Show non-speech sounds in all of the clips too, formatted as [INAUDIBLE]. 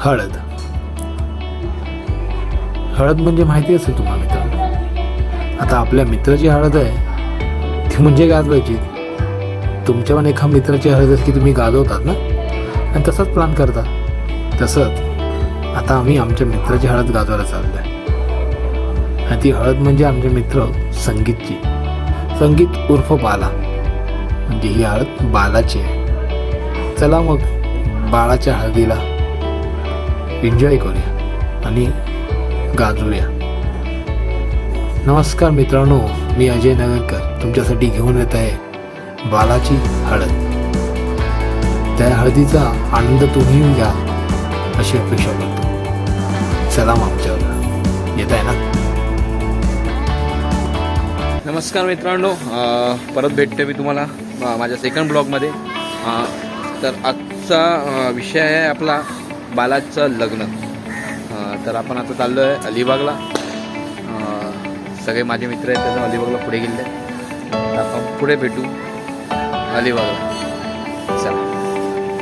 हळद. हळद म्हणजे माहिती असेल तुम्हाला मित्र आता आपल्या मित्राची हळद आहे ती म्हणजे गाजवायची. तुमच्या पण एका मित्राची हळद असते की तुम्ही गाजवतात ना? आणि तसाच प्लॅन करता. तसंच आता आम्ही आमच्या मित्राची हळद गाजवायला चाललो आहे आणि ती हळद म्हणजे आमचे मित्र संगीतची. संगीत उर्फ बाला. म्हणजे ही हळद बालाची आहे. चला मग बाळाच्या हळदीला एन्जॉय करूया आणि गाजूया नमस्कार मित्रांनो मी अजय नगरकर. तुमच्यासाठी घेऊन येत आहे बालाची हळद. त्या हळदीचा आनंद तुम्ही घ्या अशी अपेक्षा करतो. चला मग आमच्यावर. येत आहे ना? नमस्कार मित्रांनो. परत भेटतो मी तुम्हाला माझ्या सेकंड ब्लॉगमध्ये तर आजचा विषय आहे आपला बालाचं लग्न. तर आपण आता चाललो आहे अलिबागला सगळे माझे मित्र आहेत त्याचं अलिबागला पुढे गेले. आपण पुढे भेटू अलिबागला. चला.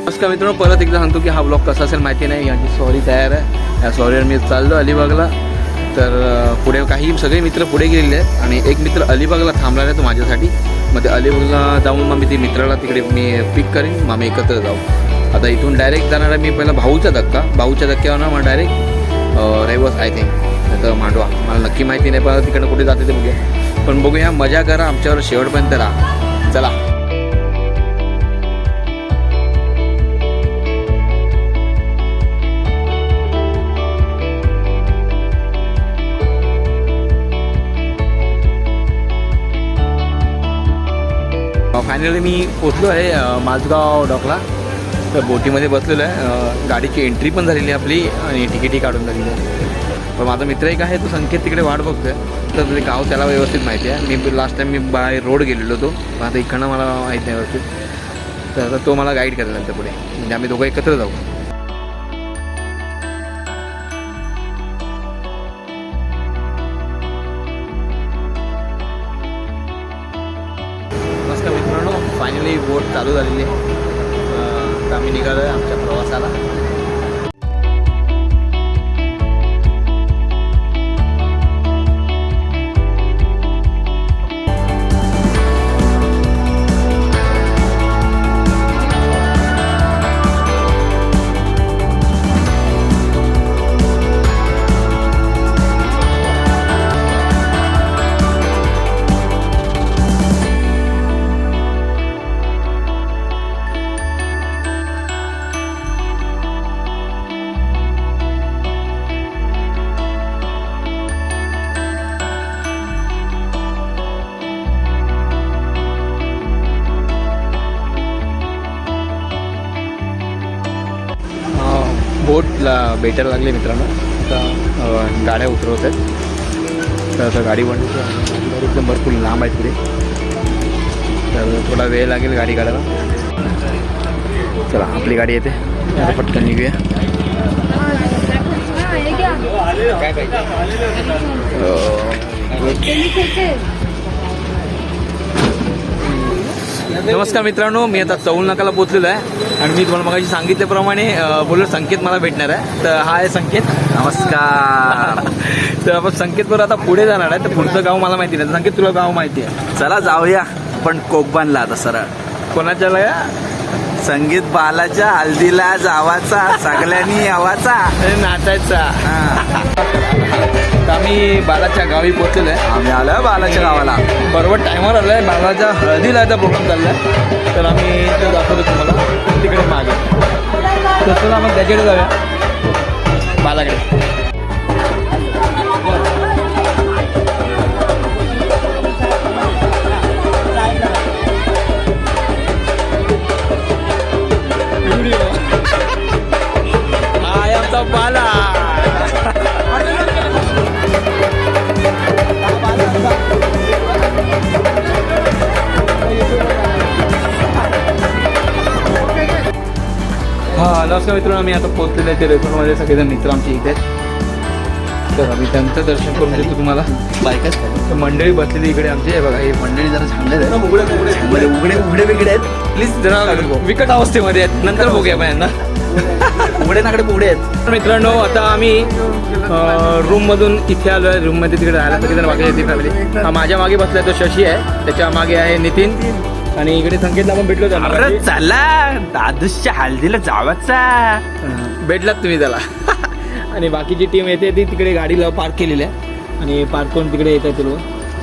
नमस्कार मित्रांनो परत एकदा सांगतो की हा ब्लॉग कसा असेल माहिती नाही याची सॉरी तयार आहे. या सॉरीवर मी चाललो अलिबागला. तर पुढे काही सगळे मित्र पुढे गेलेले आहेत आणि एक मित्र अलिबागला थांबला आहे तो माझ्यासाठी. मग ते अलिबागला जाऊन मग मी ती मित्राला तिकडे मी पिक करेन मग आम्ही एकत्र जाऊ. आता इथून डायरेक्ट जाणार आहे मी पहिला भाऊचा धक्का. भाऊच्या धक्क्यावर ना मग डायरेक्ट रेवस आय थिंक तर मांडवा. मला नक्की माहिती नाही पण तिकडं कुठे जाते ते बघूया. पण बघूया मजा करा आमच्यावर शेवटपर्यंत राहा. चला. फायनली मी पोचलो आहे माझगाव डॉकला. तर बोटीमध्ये बसलेलो आहे. गाडीची एंट्री पण झालेली आहे आपली आणि तिकीटही काढून झालेली आहे. पण माझा मित्र एक आहे तो संकेत तिकडे वाट बघतोय. तर ते गाव त्याला व्यवस्थित माहिती आहे. मी लास्ट टाइम मी बाय रोड गेलेलो होतो. पण आता इकडनं मला माहीत नाही व्यवस्थित. तर आता तो मला गाईड करेल नंतर पुढे. म्हणजे आम्ही दोघं एकत्र जाऊ. भेटायला लागले मित्रांनो. आता गाड्या उतरवत आहेत. तर आता गाडी बनवतो एकदम भरपूर लांब आहे पुढे. तर थोडा वेळ लागेल गाडी काढायला. चला आपली गाडी येते. आता पटकन निघूया. नमस्कार मित्रांनो मी आता चौल नाकाला पोहोचलेलो आहे आणि मी तुम्हाला मगाशी सांगितल्याप्रमाणे अं, बोललो संकेत मला भेटणार आहे. तर हा आहे संकेत. नमस्कार. [LAUGHS] तर आपण संकेतवर आता पुढे जाणार आहे. तर पुढचं गाव मला माहिती नाही. संकेत तुला गाव माहिती आहे. चला जाऊया. पण कोकबानला आता सरळ. कोणाच्या संगीत बालाच्या हल्दीला जावाचा सगळ्यांनी यावाचा. नाचायचा. हा. तर आम्ही बालाच्या गावी पोहोचलेलो आहे. आम्ही आलोय बालाच्या गावाला. बरोबर टायमर आहे. बालाच्या हळदीला आता प्रोग्राम आहे तर आम्ही ते दाखवतो तुम्हाला. तिकडे मागे. तर चला मग त्याच्याकडे जाऊया. बालाकडे. नमस्कार मित्रांनो आम्ही आता पोहोचलेले आहे ते रेसॉर्टमध्ये सगळेजण मित्र आमचे इथे आहेत. तर आम्ही त्यांचं दर्शन करून देतो तुम्हाला. बायकाच तर मंडळी बसलेली इकडे आमची. हे बघा हे मंडळी जरा चांगले आहेत. उघडे उघडे उघडे उघडे वेगळे आहेत. प्लीज जरा विकट अवस्थेमध्ये आहेत. नंतर बघूया आपण यांना. पुढे नाकडे पुढे आहेत. तर मित्रांनो आता आम्ही रूममधून इथे आलो आहे. रूममध्ये तिकडे राहायला सगळेजण बाकी येते फॅमिली हा माझ्या मागे बसलाय तो शशी आहे. त्याच्यामागे आहे नितीन. आणि इकडे संकेतला आपण भेटलो होतो अरे मगाशी. चला दादूच्या हल्दीला जावाचा. भेटलात तुम्ही त्याला. आणि बाकीची टीम येते ती तिकडे गाडीला पार्क केलेली आहे. आणि पार्क करून तिकडे येत आहे ते लोक.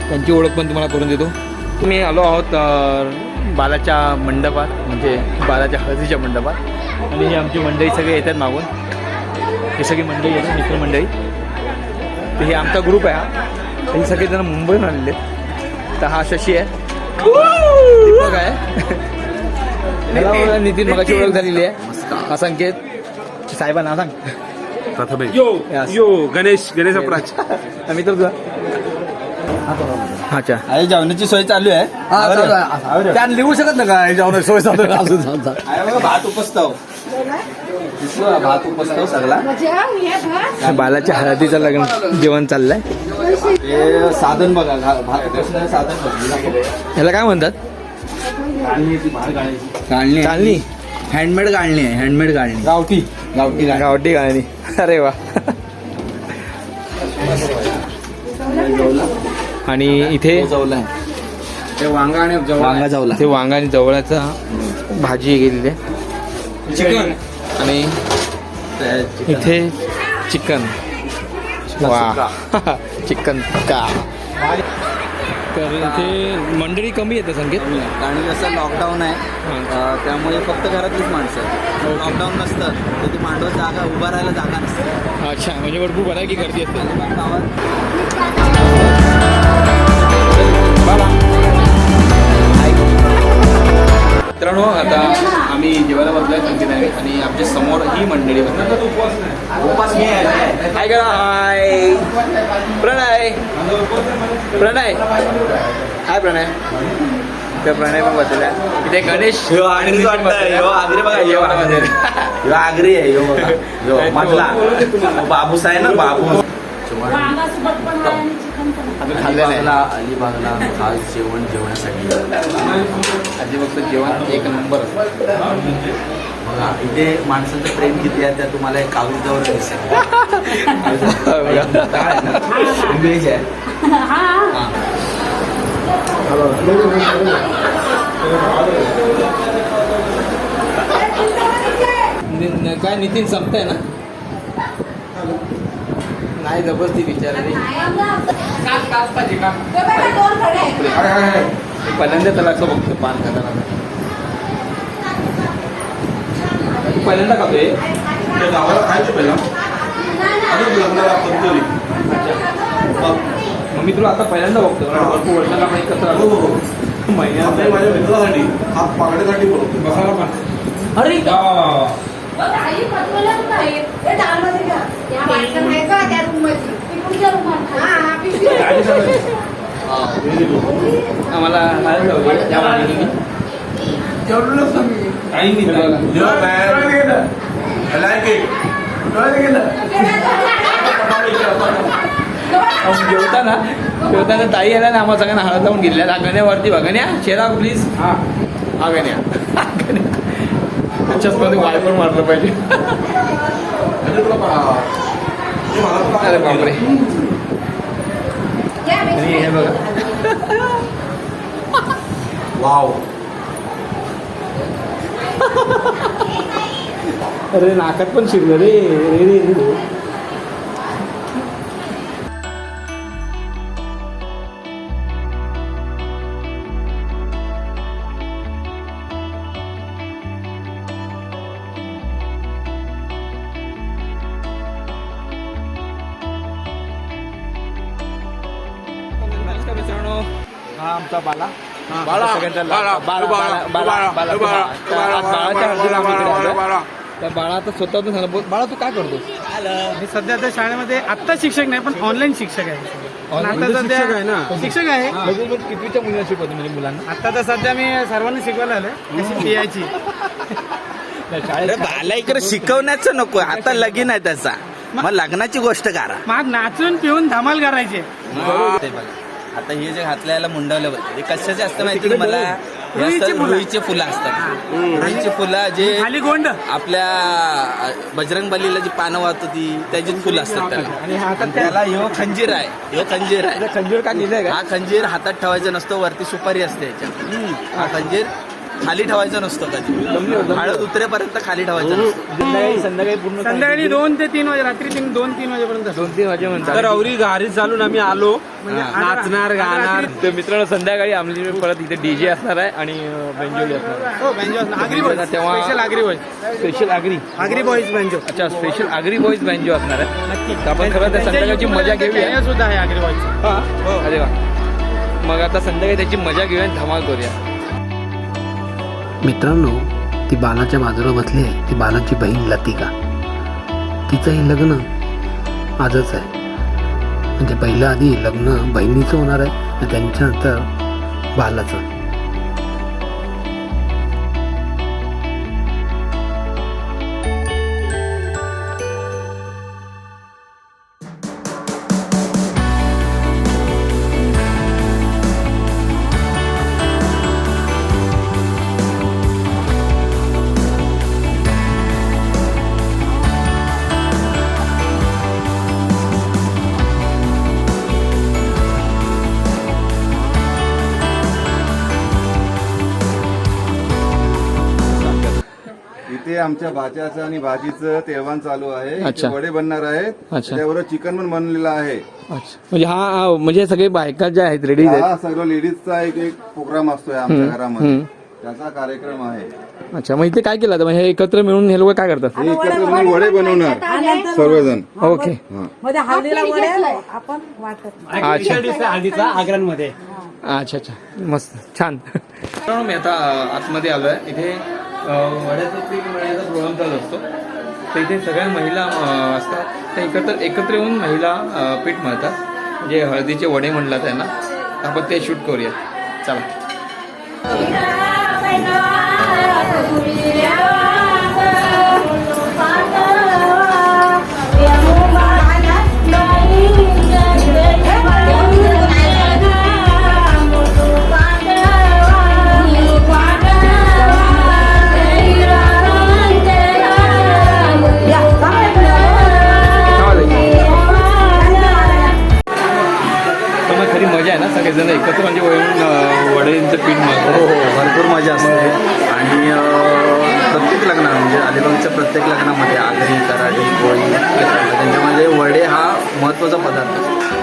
त्यांची ओळख पण तुम्हाला करून देतो. तुम्ही आलो आहोत अं, बालाच्या मंडपात म्हणजे बालाच्या हळदीच्या मंडपात. आणि ही आमची मंडळी सगळे येतात मागून. ही सगळी मंडळी आहेत मित्र मंडळी तर हे आमचा ग्रुप आहे हा. हे सगळेजण मुंबईहून आलेले आहेत. तर हा शशी आहे. दीपक आहे [LAUGHS] नितीन मगाची ओळख झालेली आहे. हा संकेत. साहेबांना सांग. यो. यो. गणेश गणेश अपराज. [LAUGHS] आम्ही तर तुझा अच्छा. अरे जेवणाची सोय चालू आहे. त्यात लिहू शकत ना काय जेवण सोय चालू आहे. भात उपस्तव. भात उपस्तव सगळा. बालाच्या हळदीचं लग्न जेवण चाललंय. हे साधन बघा भात उपसण्याचं साधन बघा. ह्याला काय म्हणतात? गाळणी चालणी हँडमेड गाळणी. आहे. हँडमेड गाळणी गावठी. गावठी गाळणी. गावठी गाणी अरे वा. आणि इथे जवला ते वांगा आणि वांगा जवला ते वांगा आणि जवळाचा भाजी गेलेली आहे चिकन आणि इथे चिकन. वा. [LAUGHS] चिकन का? तर इथे मंडळी कमी येते संकेत कारण कसं लॉकडाऊन आहे त्यामुळे फक्त घरातलीच माणसं आहेत. लॉकडाऊन नसतं तर ती मांडव जागा उभा राहायला जागा नसते. अच्छा म्हणजे भरपूर बरं आहे की गर्दी असते अलिबाग मित्रांनो आता आम्ही जेवायला बसलोय संकेत आहे आणि आमच्यासमोर ही मंडळी उपास आहे हाय करा हाय. प्रणय. प्रणय. हाय प्रणय. त्या प्रणय पण बसलेला आहे. इथे गणेश आगरी बघा, आगरी. आहे ह्यो बाबूस आहे ना बाबू. अलिबागला अलिबागला खास जेवण जेवण्यासाठी. आधी फक्त जेवण एक नंबर. बघा इथे माणसाचं प्रेम किती आहे त्या तुम्हाला एक कागदावर दिसेल. आहे. हा. काय नितीन संपताय ना? नाही जबरदस्ती विचार पहिल्यांदा त्याला असं बघतो पान खाताना. पहिल्यांदा खातोय गावाला खायचं पहिला. अजून लग्नाला पंचोली मग मी तुला आता पहिल्यांदा बघतो. कारण भरपूर वर्षाला एकत्र हो आलो हो. हो महिन्यात आता माझ्या मित्रासाठी हा पागण्यासाठी बोलतो बसायला पण. अरे. आम्हाला. जेवताना जेवताना ताई आल्या ना आम्हाला सगळ्यांना हळद लावून गेल्या हा गण्यावरती बघा गण्या चेहरा प्लीज हा. हा गण्या हा, गण्या चष्मध्ये वायपर मारलं पाहिजे. अरे बापरे. आणि हे बघा. वाव. [LAUGHS] अरे नाकात पण शिरलं रे. रे रे इकडे बाला. बाला. तर बाळा आता बाळा तू काय करतो मी सध्या त्या शाळेमध्ये आत्ता शिक्षक नाही पण ऑनलाईन शिक्षक आहे आता म्हणजे शिक्षक आहे ना? शिक्षक आहे म्हणजे मग कितवीच्या मुलींना शिकवतो म्हणजे मुलांना आता तर सध्या मी सर्वांना शिकवायला आलोय शाळेत बाला इकडे शिकवण्याचं नको आता लगीन आहे त्याचा मग लग्नाची गोष्ट करा मग नाचून पिऊन धमाल करायचे. आता हे जे घातल्याला मुंडवलं बघ हे कशाचे असतं माहिती हे रुईची असतात फुलं. रुईचे फुलं असतात. रुईची फुलं जे खाली गोंड. आपल्या बजरंग बलीला जी पानं वाहत होती त्याची फुलं असतात त्याला. आणि हातात आणि त्याला ह्यो खंजीर आहे ह्यो खंजीर आहे. खंजीर का लिहिलंय हा खंजीर हातात ठेवायचा नसतो वरती सुपारी असते याच्या हा खंजीर खाली ठेवायचा नसतो कधी. हळद उतरेपर्यंत खाली ठेवायचा संध्याकाळी संध्याकाळी पूर्ण संध्याकाळी दोन ते तीन वाजे रात्री तीन दोन तीन वाजेपर्यंत. दोन तीन वाजे म्हणतात तर अवरी घारी चालून आम्ही आलो. म्हणजे. नाचणार गाणार. तर मित्रांनो संध्याकाळी आमची परत इथे डीजे असणार आहे आणि बेंजोली असणार आहे. हो बँजो असणार. आगरी बॉईज तेव्हा- special Agri boys special Agri. Agri boys banjo. अच्छा स्पेशल आगरी बॉईज बँजो असणार आहे. नक्की. आपण खरं तर संध्याकाळची मजा घेऊया. सुद्धा आहे आगरी बॉईज हा? अरे वा. मग आता संध्याकाळी त्याची मजा घेऊया धमाल करूया. मित्रांनो ती बालाच्या बाजूला बसली आहे. ती बालाची बहीण लतिका. तिचं हे लग्न आजच आहे. म्हणजे पहिलं आधी लग्न बहिणीचं होणार आहे आणि त्यांच्यानंतर बालाचं. इथे आमच्या भाच्याचं आणि भाजीचं तेळवान चालू आहे. इथे अच्छा. वडे बनणार आहेत. अच्छा. त्याबरोबर चिकन पण बनलेलं आहे. अच्छा. म्हणजे हा हा, म्हणजे सगळे बायका ज्या आहेत रेडी आहेत? हा सगळं लेडीजचा एक एक प्रोग्राम असतोय आमच्या घरामध्ये. त्याचा कार्यक्रम आहे. अच्छा. मग इथे काय केलं आता? म्हणजे हे एकत्र मिळून हे लोक काय करतात? हे एकत्र मिळून वडे बनवणार. सर्वजण. ओके. मध्ये हळदीला वडे आपण वाटत अच्छा. हळदीचा आग्र्यांमध्ये अच्छा अच्छा. मस्त. छान. मी आता आतमध्ये आलो आहे इथे वड्याचं पीक मळण्याचा प्रोग्राम चालू असतो. तर इथे सगळ्या महिला असतात. त्या एकत्र एकत्र येऊन महिला पीठ मळतात. जे हळदीचे वडे म्हणला त्यांना. आपण ते शूट करूयात. चला. सगळेजण एकत्र म्हणजे वळून अ, वड्यांचं पीठ हो हो भरपूर मजा असते. आणि प्रत्येक लग्न म्हणजे अलिबागच्या प्रत्येक लग्नामध्ये आगरी कराडी पोळी त्यांच्यामध्ये वडे हा महत्त्वाचा पदार्थ असतो.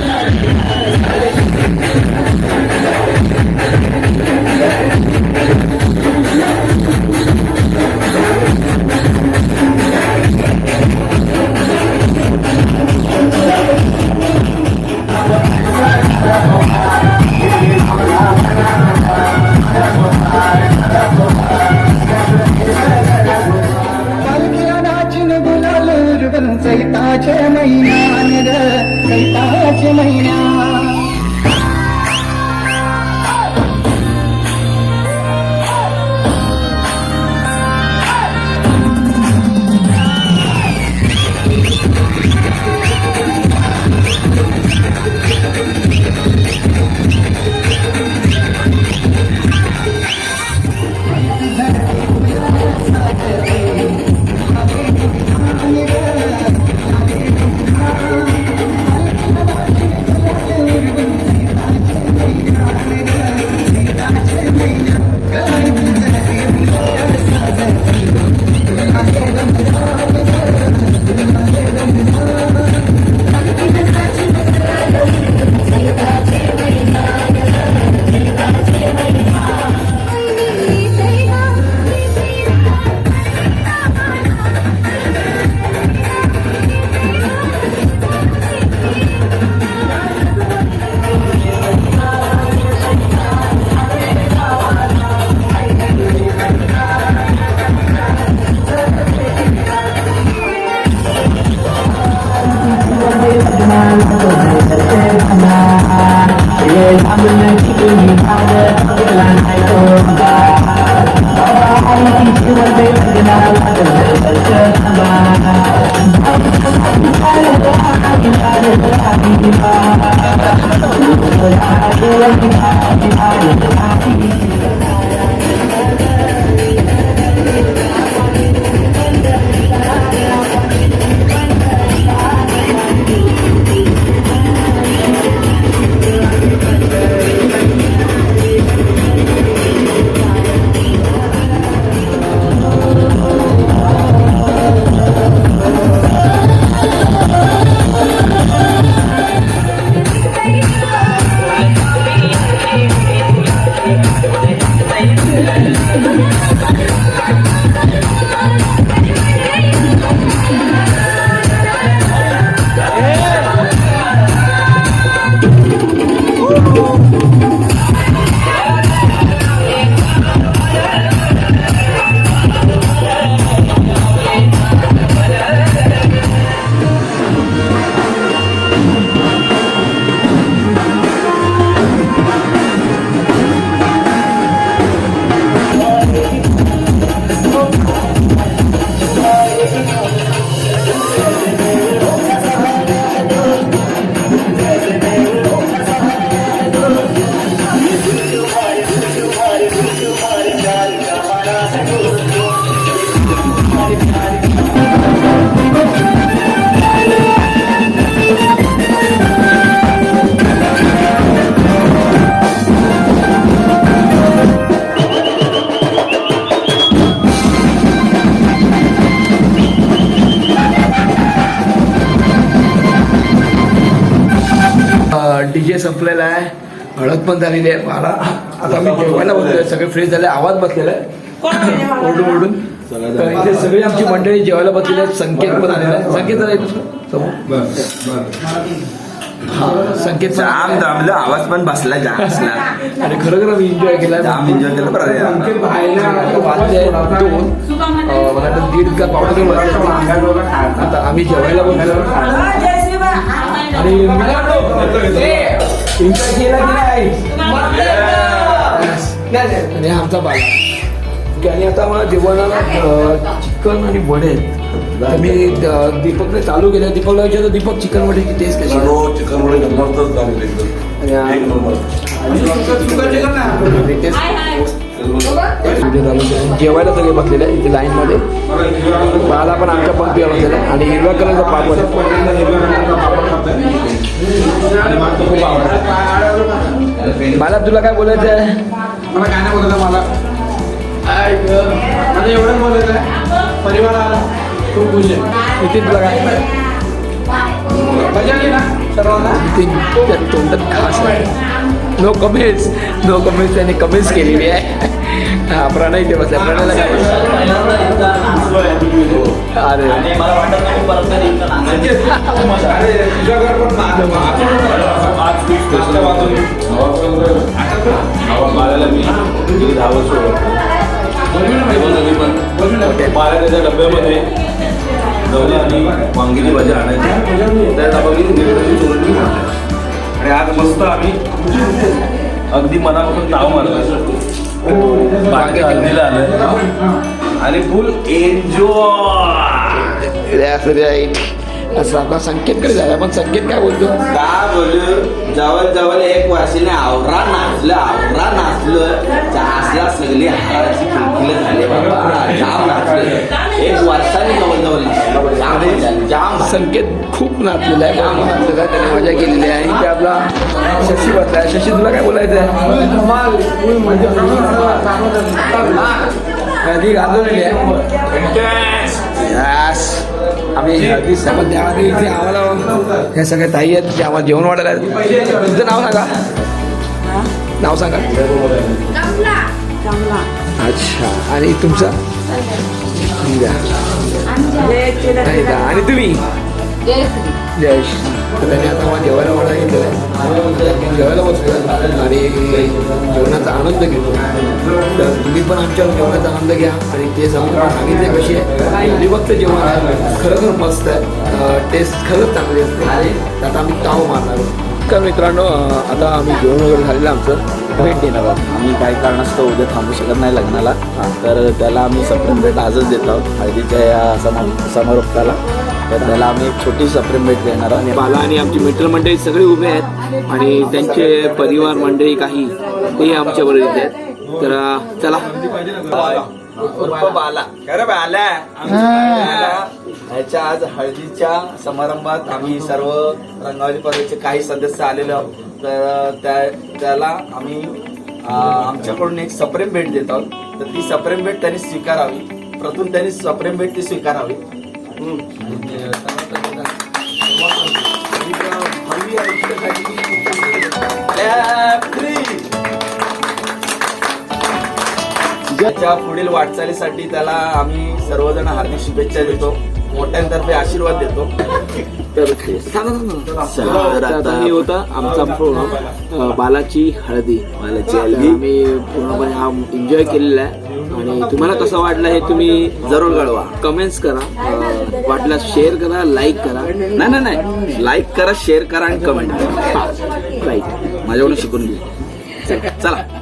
I'm पण झालेली आहे. मला आता मी जेवायला बसलोय. सगळे फ्रेश झाले. आवाज बसलेला आहे. ओरडून ओरडून. तर इथे सगळी आमची मंडळी जेवायला बसलेली आहेत. संकेत पण आलेला आहे. संकेत. हा संकेत पण जाम दामलं आवाज पण बसला जाम आणि खरोखर आम्ही एन्जॉय केला. जाम enjoy केलं. बरं आहे. संकेत बाहेर वाजले आहेत दोन. मला वाटतं दीड का पावणे दोन वाजले आता आम्ही जेवायला बसलो आणि एन्जॉय केला की नाही. आणि आमचा बाला. आणि आता मला जेवणाला चिकन आणि वडे मी दीपकने चालू केलं. दीपकला विचारतो दीपक चिकन वडेची टेस्ट कशी आहे? हो चिकन वडे झालेले एकदम एक नंबर. केला. जेवायला सगळे बसलेले आहे इथे लाईन मध्ये. बाला पण आमच्या पंक्तीवर बसलेला आहे. आणि हिरव्या कलरचा पापड. मला तुला काय बोलायचं आहे? मला काय नाही बोलायचं मला. मला एवढंच बोलायचं आहे. परिवाराला खूप खुश आहे. नितीन तुला काय? मजा आली ना सर्वांना? तोंडात खास आहे. नो कमेंट्स नो कमेंट्स त्याने कमेंट्स केलेली आहे. हा प्रणय इथे बसला प्रणयला काय अरे. बाळाच्या डब्यामध्ये गवली आणि वांगीची भाजी आणायची चोरून मी खाल्ल्या. आणि आज मस्त आम्ही अगदी मनापासून ताव मारला बाकी हल्दीला आलं आणि फुल एन्जॉय. असं आपला संकेतकडे झाला पण संकेत काय बोलतो का बोलू जवळ जवळ एक वर्षाने आवरा नाचलं आवरा नाचलं जासला सगळी हाराची खिलखिल झाले बाबा जाम नाचलं एक वर्षाने जवळ जवळ नाचलं जाम. संकेत खूप नाचलेला आहे जाम नाचलेला त्याने मजा केलेली आहे इथे आपला शशी बसला आहे शशी तुला काय बोलायचं आहे हळदी घालवलेली आहे. आम्ही इथे आम्हाला ह्या सगळ्या ताई आहेत जे आम्हाला जेवण वाढायला आहेत. तुमचं नाव सांगा. नाव सांगा. अच्छा. आणि तुमचं? आणि तुम्ही? जयश तर त्याने आता मला जेवायला मला घेतलेलं आहे. जेवायला बसलो आणि जेवणाचा आनंद घेतो. तर तुम्ही पण आमच्या जेवणाचा आनंद घ्या. आणि ते समजा सांगितले कशी आहे. अलिबागचं जेवण आहे. खरोखर मस्त आहे. टेस्ट खरंच चांगली असते. तर आता आम्ही ताव मारणार आहोत. मित्रांनो आता आम्ही जेवण वगैरे झालेलं आमचं. भेट देणार आहोत. आम्ही काही कारणास्तव उद्या थांबू शकत नाही लग्नाला. तर त्याला आम्ही सप्रेम भेट आजच देत आहोत. हळदीच्या या समा समारोपाला तर त्याला आम्ही एक छोटी सप्रेम भेट देणार आहोत. बाला आणि आमची मित्रमंडळी सगळे उभे आहेत आणि त्यांचे परिवार मंडळी काही ते आमच्या बरोबर येत आहेत. तर चला. बाला ह्याच्या आज हळदीच्या समारंभात आम्ही सर्व रंगावली पर्वाचे काही सदस्य आलेलो आहोत. तर त्या त्याला आम्ही आमच्याकडून एक सप्रेम भेट देत आहोत. तर ती सप्रेम भेट त्यांनी स्वीकारावी. प्रथम त्यांनी सप्रेम भेट ती स्वीकारावी. त्याच्या पुढील वाटचालीसाठी त्याला आम्ही सर्वजण हार्दिक शुभेच्छा देतो. मोठ्यांतर्फे आशीर्वाद देतो. तर तर आता हे होता आमचा पूर्ण बालाची हळदी. बालाची हळदी. आम्ही पूर्णपणे हा एन्जॉय केलेला आहे. आणि तुम्हाला कसं वाटलं हे तुम्ही जरूर कळवा. कमेंट्स करा. वाटल्यास शेअर करा लाईक करा. नाही नाही नाही. लाईक करा शेअर करा आणि कमेंट करा. राईट माझ्याकडून शिकून घे. चला.